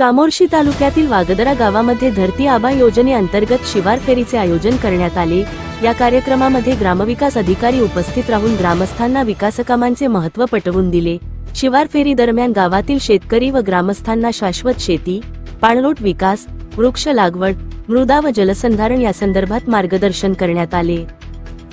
चामोर्शी तालुक्यातील वागदरा गावामध्ये धरती आबा योजनेअंतर्गत शिवार फेरीचे आयोजन करण्यात आले. या कार्यक्रमामध्ये ग्रामविकास अधिकारी उपस्थित राहून ग्रामस्थांना विकासकामांचे महत्त्व पटवून दिले. शिवार फेरी दरम्यान गावातील शेतकरी व ग्रामस्थांना शाश्वत शेती पाणलोट विकास वृक्ष लागवड मृदा व जलसंधारण या संदर्भात मार्गदर्शन करण्यात आले.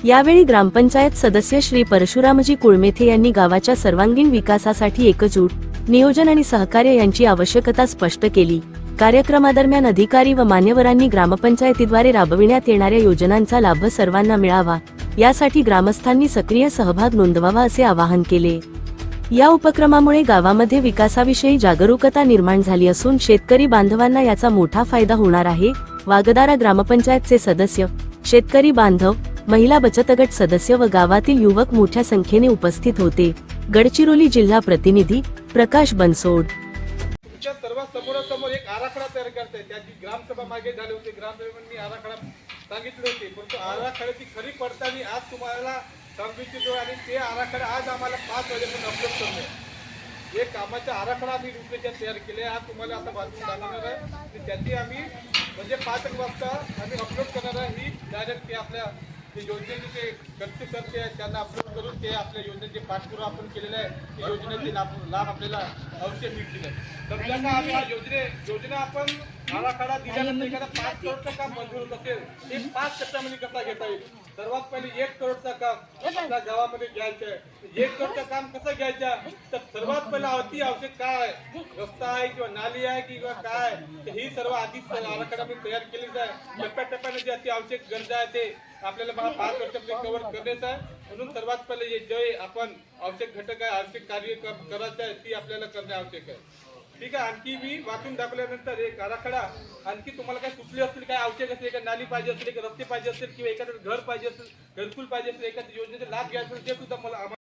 यावेळी ग्रामपंचायत सदस्य श्री परशुरामजी कुळमेथे यांनी गावाच्या सर्वांगीण विकासासाठी एकजूट नियोजन आणि सहकार्य यांची आवश्यकता स्पष्ट केली. कार्यक्रमादरम्यान अधिकारी व मान्यवरांनी ग्रामपंचायतीद्वारे राबविण्यात येणाऱ्या योजनांचा लाभ सर्वांना मिळावा. यासाठी ग्रामस्थांनी सक्रिय सहभाग नोंदवावा असे आवाहन केले. या उपक्रमामुळे गावामध्ये विकासाविषयी जागरूकता निर्माण झाली असून शेतकरी बांधवांना याचा मोठा फायदा होणार आहे. वागदारा ग्रामपंचायतचे सदस्य शेतकरी बांधव महिला बचत गट सदस्य व गावातील युवक मोठ्या संख्येने उपस्थित होते. गडचिरोली जिल्हा प्रतिनिधी प्रकाश बनसोड. तुमच्या सर्व समोरासमोर एक आराखडा तयार करताय. त्याची ग्रामसभा मागे झाली होती ग्रामसभेमध्ये आराखडा सांगितले होते. परंतु आराखड्याची खरी पडताळणी आज तुम्हाला सांगू इच्छितो आणि ते आराखडा आज आम्हाला पाच वाजेपर्यंत अपलोड करतोय हे कामाचा आराखडा आम्ही रूपरेषा तयार केले आज तुम्हाला आता बातमी सांगणार आहे. त्याची आम्ही म्हणजे पाच वाजता आम्ही अपलोड करणार आहे. ही डायरेक्ट ते आपल्या ते योजनेचे जे गरजू सर ते त्यांना अपलोड करून ते आपल्या योजनेचे पाठपुरावा आपण केलेला आहे. ते योजनेचे लाभ लाभ आपल्याला अवश्य मिळतील. समजा का आम्ही हा योजने योजना आपण आराखडा दिल्यानंतर एखादा पाच करोडचं काम मंजूर होत असेल ते पाच टप्प्यामध्ये कसा घेता येईल? सर्वात पहिले एक करोडचं काम आपल्या गावामध्ये घ्यायचं एक करता काम कसं घ्यायचं? तर सर्वात पहिला अति आवश्यक काय? आहे रस्ता आहे किंवा नाली आहे किंवा काय? आहे, ही सर्व आधीच आराखडा मी तयार केलीच आहे. टप्प्याटप्प्याने जे अति आवश्यक गरजा आहे ते आपल्याला मला पाच वर्षामध्ये कव्हर करायचं आहे. म्हणून सर्वात पहिले हे जे आपण आवश्यक घटक आहे आवश्यक कार्य करायचं आहे ती आपल्याला करणे आवश्यक आहे. ठीक आहे आणखी मी वाचून दाखवल्यानंतर एक आराखडा. आणखी तुम्हाला काय सुचले असतील काय आवश्यक असेल एका नाली पाहिजे असेल एक रस्ते पाहिजे असेल किंवा एखादं घर पाहिजे असेल घरकुल पाहिजे असेल एखाद्या योजनेचा लाभ घ्यायचा असेल ते सुद्धा मला